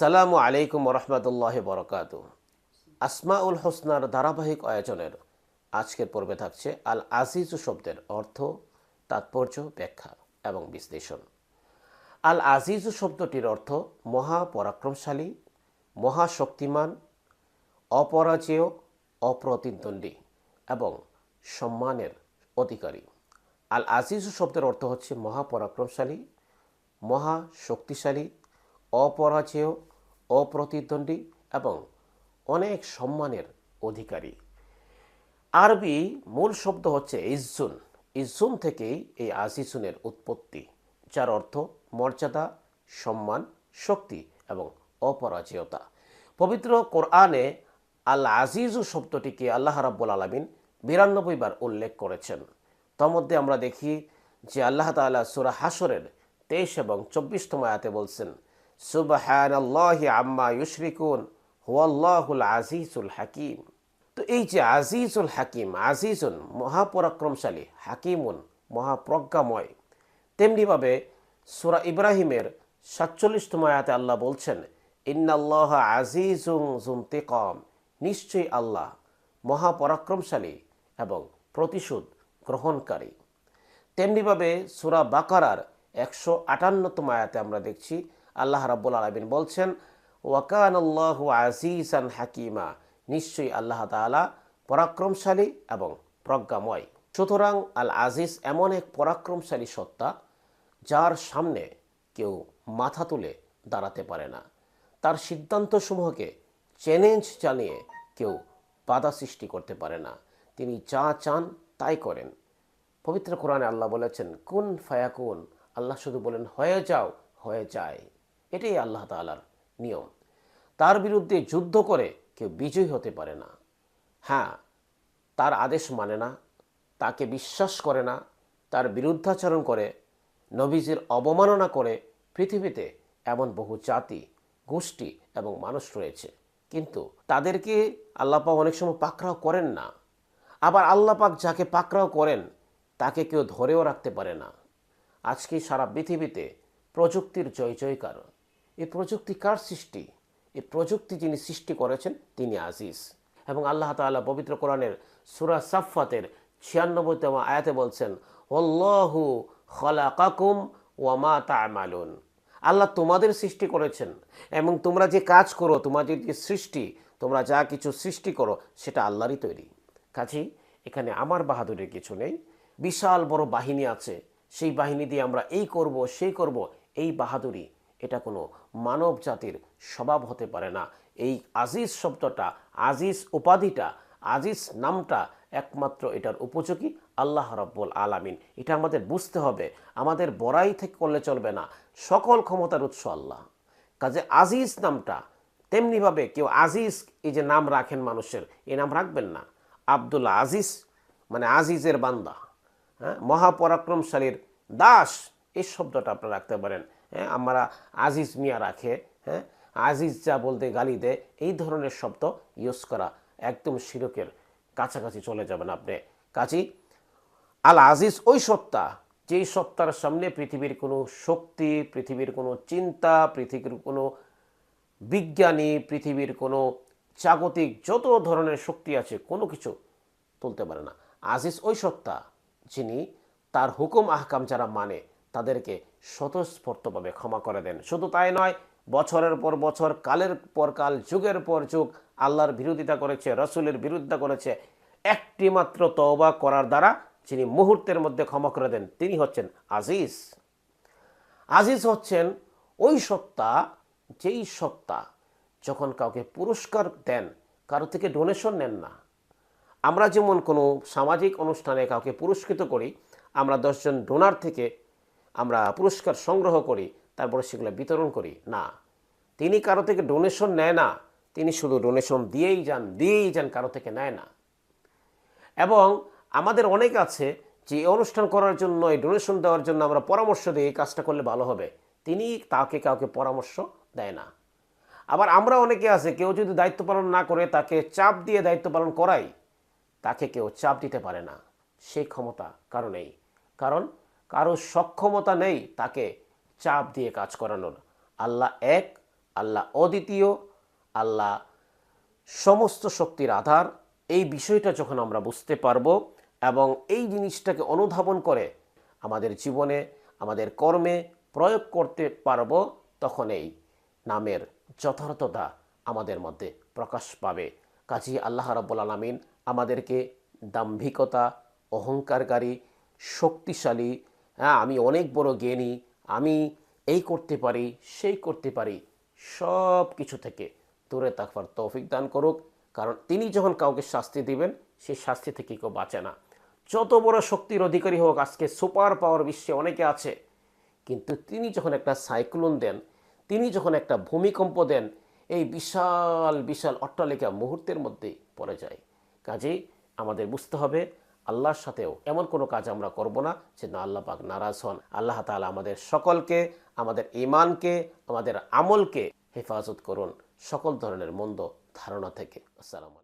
সালামু আলাইকুম রহমতুল্লাহ বরকাত আসমাউল হোসনার ধারাবাহিক আয়োজনের আজকের পর্বে থাকছে আল আজিজ শব্দের অর্থ, তাৎপর্য, ব্যাখ্যা এবং বিশ্লেষণ। আল আজিজ শব্দটির অর্থ মহাপরাক্রমশালী, মহাশক্তিমান, অপরাজেয়, অপ্রতিদ্বন্দ্বী এবং সম্মানের অধিকারী। আল আজিজ শব্দের অর্থ হচ্ছে মহাপরাক্রমশালী মহা শক্তিশালী অপরাজেয় অপ্রতিদ্বন্দ্বী এবং অনেক সম্মানের অধিকারী। আরবি মূল শব্দ হচ্ছে ইজ্জুন। ইজ্জুন থেকেই এই আজিজুনের উৎপত্তি, যার অর্থ মর্যাদা, সম্মান, শক্তি এবং অপরাজেয়তা। পবিত্র কোরআনে আল আজিজু শব্দটিকে আল্লাহ রাব্বুল আলমিন বিরানব্বই বার উল্লেখ করেছেন। তার মধ্যে আমরা দেখি যে আল্লাহ তাআলা সূরা হাসরের তেইশ এবং চব্বিশতম আয়াতে বলছেন সুবহান আম্মা ইউশরিকুন, হুয়াল্লাহুল আজিজুল হাকিম। তো এই যে আজিজুল হাকিম আজিজুন মহাপরাক্রমশালী, হাকিমুন মহাপ্রজ্ঞাময়, তেমনিভাবে সুরা ইব্রাহিমের সাতচল্লিশতম আয়াতে আল্লাহ বলছেন, ইন্নাল্লাহ আজিজুং জুন্তেকম নিশ্চয়ই আল্লাহ মহাপরাক্রমশালী এবং প্রতিশোধ গ্রহণকারী। তেমনিভাবে সুরা বাকারার একশো আটান্নতম আয়াতে আমরা দেখছি আল্লাহ রাব্বুল আলমিন বলছেন ওয়াকান আল্লাহ আজিজান হাকিমা। নিশ্চয়ই আল্লাহ তাআলা পরাক্রমশালী এবং প্রজ্ঞাময়। সুতরাং আল আজিজ এমন এক পরাক্রমশালী সত্তা যার সামনে কেউ মাথা তুলে দাঁড়াতে পারে না। তার সিদ্ধান্তসমূহকে চ্যালেঞ্জ জানিয়ে কেউ বাধা সৃষ্টি করতে পারে না। তিনি যা চান তাই করেন। পবিত্র কোরআনে আল্লাহ বলেছেন, কুন ফায়াকুন? আল্লাহ শুধু বলেন, হয়ে যাও, হয়ে যায়। এটাই আল্লাহ তালার নিয়ম। তার বিরুদ্ধে যুদ্ধ করে কেউ বিজয়ী হতে পারে না। হ্যাঁ তার আদেশ মানে না, তাকে বিশ্বাস করে না, তার বিরুদ্ধাচরণ করে, নবীজির অবমাননা করে পৃথিবীতে এমন বহু জাতি, গোষ্ঠী এবং মানুষ রয়েছে। কিন্তু তাদেরকে আল্লাপাক অনেক সময় পাকড়াও করেন না। আবার আল্লাপাক যাকে পাকড়াও করেন, তাকে কেউ ধরেও রাখতে পারে না। আজকে সারা পৃথিবীতে প্রযুক্তির জয় জয়কার এই প্রযুক্তি কার সৃষ্টি? এই প্রযুক্তি যিনি সৃষ্টি করেছেন, তিনি আজিজ। এবং আল্লাহ তাআলা পবিত্র কোরআনের সুরা সাফাতের ছিয়ানব্বইতম আয়াতে বলছেন অল্লাহু খলাকাকুম ওয়ামা তা'মালুন। আল্লাহ তোমাদের সৃষ্টি করেছেন, এবং তোমরা যে কাজ করো, তোমাদের যে সৃষ্টি, তোমরা যা কিছু সৃষ্টি করো, সেটা আল্লাহরই তৈরি। কাজেই এখানে আমার বাহাদুরের কিছু নেই, বিশাল বড় বাহিনী আছে, সেই বাহিনী দিয়ে আমরা এই করব, সেই করব, এই বাহাদুরি এটা কোনো মানব জাতির স্বভাব হতে পারে না। এই আজিজ শব্দটা, আজিজ উপাধিটা, আজিজ নামটা একমাত্র এটার উপযোগী আল্লাহ রব্বুল আলামিন। এটা আমাদের বুঝতে হবে, আমাদের বড়াই থেকে করলে চলবে না। সকল ক্ষমতার উৎস আল্লাহ। কাজে আজিজ নামটা, তেমনিভাবে কেউ আজিজ এই যে নাম রাখেন মানুষের, এই নাম রাখবেন না। আব্দুল আজিজ মানে আজিজের বান্দা হ্যাঁ? মহাপরাক্রমশালীর দাস, এই শব্দটা আপনারা রাখতে পারেন। হ্যাঁ আমরা আজিজ মিয়া রাখে হ্যাঁ আজিজ যা বলতে গালি দেয় এই ধরনের শব্দ ইউজ করা একদম শিরকের কাছাকাছি চলে যাবেন আপনি। কাজী, আল আজিজ ওই সত্তা, যেই সত্তার সামনে পৃথিবীর কোনো শক্তি, পৃথিবীর কোনো চিন্তা, পৃথিবীর কোনো বিজ্ঞানী, পৃথিবীর কোনো জাগতিক যত ধরনের শক্তি আছে, কোনো কিছু তুলতে পারে না। আজিজ ওই সত্তা, যিনি তার হুকুম আহকাম যারা মানে তাদেরকে স্বতঃস্ফূর্তভাবে ক্ষমা করে দেন। শুধু তাই নয়, বছরের পর বছর, কালের পর কাল, যুগের পর যুগ, আল্লাহর বিরোধিতা করেছে, রসুলের বিরোধিতা করেছে। একটি মাত্র তওবা করার দ্বারা যিনি মুহূর্তের মধ্যে ক্ষমা করে দেন, তিনি হচ্ছেন আজিজ। আজিজ হচ্ছেন ওই সত্তা, যেই সত্তা যখন কাউকে পুরস্কার দেন, কারও থেকে ডোনেশন নেন না। আমরা যেমন কোনো সামাজিক অনুষ্ঠানে কাউকে পুরস্কৃত করি, আমরা দশজন ডোনার থেকে আমরা পুরস্কার সংগ্রহ করি, তারপরে সেগুলো বিতরণ করি। না, তিনি কারও থেকে ডোনেশন নেয় না। তিনি শুধু ডোনেশন দিয়েই যান দিয়েই যান, কারও থেকে নেয় না। এবং আমাদের অনেক আছে যে অনুষ্ঠান করার জন্য, এই ডোনেশন দেওয়ার জন্য আমরা পরামর্শ দিই, এই কাজটা করলে ভালো হবে। তিনি তাকে কাউকে পরামর্শ দেয় না। আবার আমরা অনেকে আছে, কেউ যদি দায়িত্ব পালন না করে, তাকে চাপ দিয়ে দায়িত্ব পালন করাই, তাকে কেউ চাপ দিতে পারে না। সেই ক্ষমতা কারণেই কারণ কারও সক্ষমতা নেই তাকে চাপ দিয়ে কাজ করানোর। আল্লাহ এক, আল্লাহ অদ্বিতীয়, আল্লাহ সমস্ত শক্তির আধার। এই বিষয়টা যখন আমরা বুঝতে পারব এবং এই জিনিসটাকে অনুধাবন করে আমাদের জীবনে, আমাদের কর্মে প্রয়োগ করতে পারব, তখন এই নামের যথার্থতা আমাদের মধ্যে প্রকাশ পাবে। কাজী আল্লাহ রাব্বুল আলামিন আমাদেরকে দাম্ভিকতা, অহংকারকারী, শক্তিশালী হ্যাঁ আমি অনেক বড় জ্ঞানী, আমি এই করতে পারি, সেই করতে পারি, সব কিছু থেকে দূরে থাকবার তৌফিক দান করুক। কারণ তিনি যখন কাউকে শাস্তি দিবেন সেই শাস্তি থেকে কেউ বাঁচে না। যত বড় শক্তির অধিকারী হোক, আজকে সুপার পাওয়ার বিশ্বে অনেকে আছে। কিন্তু তিনি যখন একটা সাইক্লোন দেন, তিনি যখন একটা ভূমিকম্প দেন, এই বিশাল বিশাল অট্টালিকা মুহূর্তের মধ্যেই পড়ে যায়। কাজেই আমাদের বুঝতে হবে আল্লাহর সাথেও এমন কোনো কাজ আমরা করব না যে না, আল্লাহ পাক নারাজ হন। আল্লাহ তালা আমাদের সকলকে, আমাদের ইমানকে আমাদের আমলকে হেফাজত করুন সকল ধরনের মন্দ ধারণা থেকে। আসসালামু